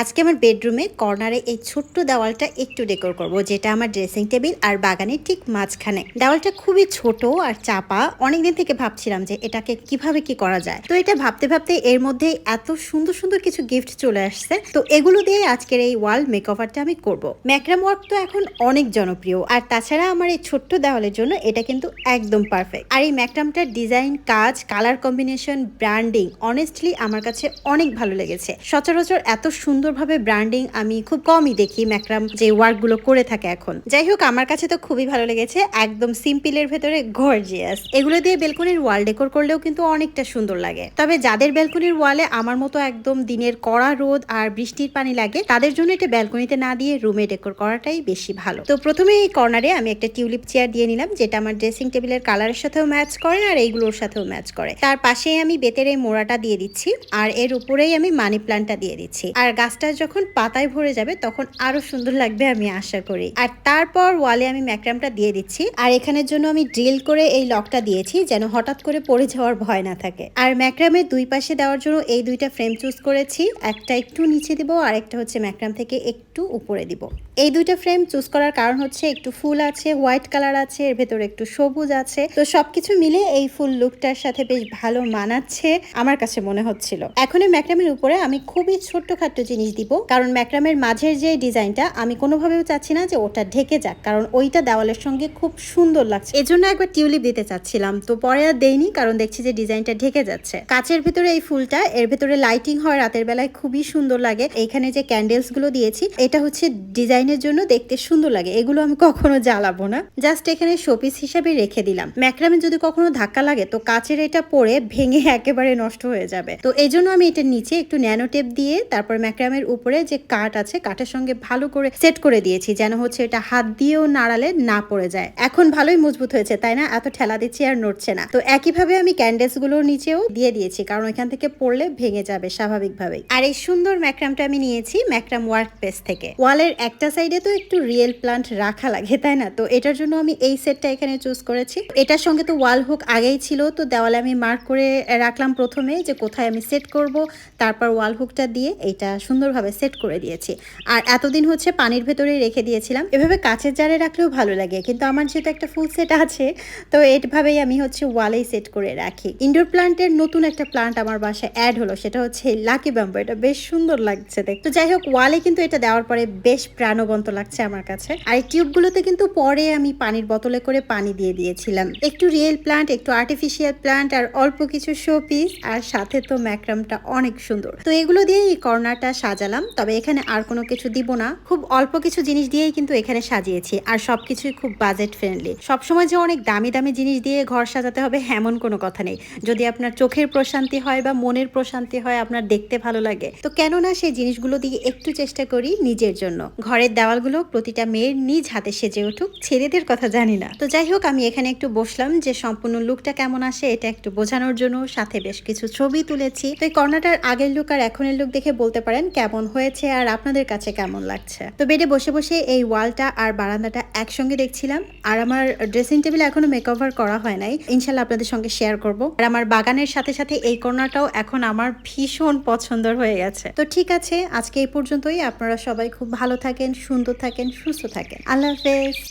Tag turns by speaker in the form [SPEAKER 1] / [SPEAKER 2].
[SPEAKER 1] আজকে আমার বেডরুমে কর্নারে এই ছোট্ট দেওয়ালটা একটু ডেকোর করব, যেটা আমার ড্রেসিং টেবিল আর বাগানের ঠিক মাঝখানে। দেওয়ালটা খুবই ছোট আর চাপা। অনেকদিন থেকে ভাবছিলাম যে এটাকে কীভাবে কি করা যায়। তো এটা ভাবতে ভাবতে এর মধ্যে এত সুন্দর সুন্দর কিছু গিফট চলে আসছে। তো এগুলো দিয়ে আজকের এই ওয়াল মেকওভারটা আমি করব। ম্যাক্রাম ওয়ার্ক তো এখন অনেক জনপ্রিয়। আর তাছাড়া আমার এই ছোট্ট দেওয়ালের জন্য এটা কিন্তু একদম পারফেক্ট আর এই ম্যাক্রামটার ডিজাইন কাজ কালার কম্বিনেশন ব্র্যান্ডিং অনেস্টলি আমার কাছে অনেক ভালো লেগেছে। সচরাচর এত সুন্দরভাবে ব্র্যান্ডিং আমি খুব কমই দেখি ম্যাক্রাম যে ওয়ার্কগুলো করে থাকে এখন। যাই হোক আমার কাছে তো খুবই ভালো লেগেছে, একদম সিম্পলের ভেতরে গর্জিয়াস এগুলো দিয়ে বেলকনির ওয়াল ডেকোর করলেও কিন্তু অনেকটা সুন্দর লাগে। তবে যাদের বেলকনির ওয়ালে আমার মতো একদম দিনের কড়া রোদ আর বৃষ্টির পানি লাগে, তাদের জন্য এটা ব্যালকনিতে না দিয়ে রুমে ডেকোর করাটাই বেশি ভালো। তো প্রথমে এই কর্নারে আমি একটা টিউলিপ চেয়ার দিয়ে নিলাম, যেটা আমার ড্রেসিং টেবিলের কালারের সাথেও ম্যাচ করে আর এইগুলোর সাথেও ম্যাচ করে। তার পাশেই আমি বেতের এই মোড়াটা দিয়ে দিচ্ছি, আর এর উপরেই আমি মানি প্লান্টটা দিয়ে দিচ্ছি। আর গাছটা যখন পাতায় ভরে যাবে, তখন আরও সুন্দর লাগবে আমি আশা করি। আর তারপর ওয়ালে আমি ম্যাক্রামটা দিয়ে দিচ্ছি। আর এখানের জন্য আমি ড্রিল করে এই লকটা দিয়েছি, যেন হঠাৎ করে পড়ে যাওয়ার ভয় না থাকে। আর ম্যাক্রামের দুই পাশে দেওয়ার জন্য এই দুইটা ফ্রেম চুজ করেছি। একটা একটু নিচে দিব, আর একটা হচ্ছে ম্যাক্রাম থেকে একটু উপরে দিব। এই দুইটা ফ্রেম চুজ করার কারণ হচ্ছে, একটু ফুল আছে, হোয়াইট কালার আছে, এর ভেতরে একটু সবুজ আছে। তো সবকিছু মিলে এই ফুল লুকটার সাথে বেশ ভালো মানাচ্ছে, আমার কাছে মনে হচ্ছিল। এখন এই ম্যাক্রামের উপরে আমি খুবই ছোট্টখাট্ট জিনিস দিব। কারণ ম্যাক্রামের মাঝের যে ডিজাইনটা, আমি কোনোভাবেও চাচ্ছি না যে ওটা ঢেকে যাক, কারণ ওইটা দেওয়ালের সঙ্গে খুব সুন্দর লাগছে। এজন্য একবার টিউলিপ দিতে চাচ্ছিলাম, তো পরে আর দেইনি, কারণ দেখছি যে ডিজাইনটা ঢেকে যাচ্ছে। কাচের ভিতরে এই ফুলটা, এর ভেতরে লাইটিং হয় রাতের বেলায়, খুবই সুন্দর লাগে। এইখানে যে ক্যান্ডেলসগুলো দিয়েছি, এটা হচ্ছে ডিজাইনের জন্য দেখতে সুন্দর লাগে। এগুলো আমি কখনো জ্বালাবো না। জাস্ট এখানে শোপিস হিসাবে রেখে দিলাম। ম্যাক্রামে যদি কখনো ধাক্কা লাগে, তো কাচের এটা পরে ভেঙে একেবারে নষ্ট হয়ে যাবে। তো এই জন্য আমি এটার নিচে একটু ন্যানো টেপ দিয়ে, তারপর ম্যাক্রামের উপরে যে কাঠ আছে, কাঠের সঙ্গে ভালো করে সেট করে দিয়েছি, যেন হচ্ছে এটা হাত দিয়েও নাড়ালে না পড়ে যায়। এখন ভালোই মজবুত হয়েছে, তাই না? এত ঠেলা দিচ্ছি আর নড়ছে না। তো একইভাবে আমি ক্যান্ডেলসগুলোর নিচেও দিয়ে দিয়েছি, কারণ এখান থেকে পড়লে ভেঙে যাবে স্বাভাবিকভাবেই। আর এই সুন্দর ম্যাক্রামটা আমি নিয়েছি ম্যাক্রাম ওয়ার্ক পেস থেকে। ওয়ালের একটা সাইডে তো একটু রিয়েল প্লান্ট রাখা লাগে, তাই না? তো এটার জন্য আমি এই সেটটা এখানে চুজ করেছি। এটার সঙ্গে তো ওয়াল হুক আগেই ছিল, তো দেওয়ালে আমি মার্ক করে রাখলাম প্রথমে যে কোথায় আমি সেট করব, তারপর ওয়াল হুকটা দিয়ে এটা সুন্দরভাবে সেট করে দিয়েছি। আর এতদিন হচ্ছে পানির ভেতরেই রেখে দিয়েছিলাম। এভাবে কাচের জারে রাখলেও ভালো লাগে। কিন্তু আমার যেহেতু একটা ফুল সেট আছে, তো এইভাবেই আমি হচ্ছে ওয়ালেই সেট করে রাখি। ইনডোর প্লান্টের নতুন একটা প্লান্ট আমার বাসায় অ্যাড হলো, সেটা হচ্ছে লাকি ব্যাম্বো এটা বেশ সুন্দর লাগছে দেখতে। তো যাই হোক ওয়ালে কিন্তু এটা দেওয়ার পরে বেশ প্রাণবন্ত লাগছে আমার কাছে। আর এই টিউবগুলোতে কিন্তু পরে আমি পানির বোতলে করে পানি দিয়ে দিয়েছিলাম। একটু রিয়েল প্লান্ট একটু আর্টিফিশিয়াল প্লান্ট আর অল্প কিছু শো পিস আর সাথে তো ম্যাক্রামটা অনেক সুন্দর। তো এগুলো দিয়ে এই কর্নারটা সাজালাম, তবে এখানে আর কোনো কিছু দিব না। খুব অল্প কিছু জিনিস দিয়েই কিন্তু এখানে সাজিয়েছি, আর সবকিছুই খুব বাজেট ফ্রেন্ডলি সবসময় যে অনেক দামি দামি জিনিস দিয়ে ঘর সাজাতে হবে, এমন কোনো কথা নেই। যদি আপনার চোখের প্রশান্তি হয় বা মনের প্রশান্তি হয়, আপনার দেখতে ভালো লাগে। তো কেননা সেই জিনিসগুলো দিয়ে একটু চেষ্টা করি নিজের জন্য। ঘরের দেওয়ালগুলো প্রতিটা মেয়ের নিজ হাতে সেজে উঠুক, ছেলেদের কথা জানি না। তো যাই হোক, আমি এখানে একটু বসলাম যে সম্পূর্ণ লুকটা কেমন আসে, এটা একটু বোঝানোর জন্য। সাথে বেশ কিছু ছবি তুলেছি। তো এই কর্নাটার আগের লুক আর এখনের লুক দেখে বলতে পারেন কেমন হয়েছে আর আপনাদের কাছে কেমন লাগছে? তো বেডে বসে বসে এই ওয়ালটা আর বারান্দাটা একসঙ্গে দেখছিলাম। আর আমার ড্রেসিং টেবিল এখনও মেকওভার করা হয় নাই। ইনশাল্লাহ আপনাদের সঙ্গে শেয়ার করব। আর আমার বাগানের সাথে সাথে এই কর্নারটাও এখন আমার ভীষণ পছন্দর হয়ে গেছে। তো ঠিক আছে, আজকে এই পর্যন্তই। আপনারা সবাই খুব ভালো থাকেন, সুন্দর থাকেন, সুস্থ থাকেন। আল্লাহ হাফেজ।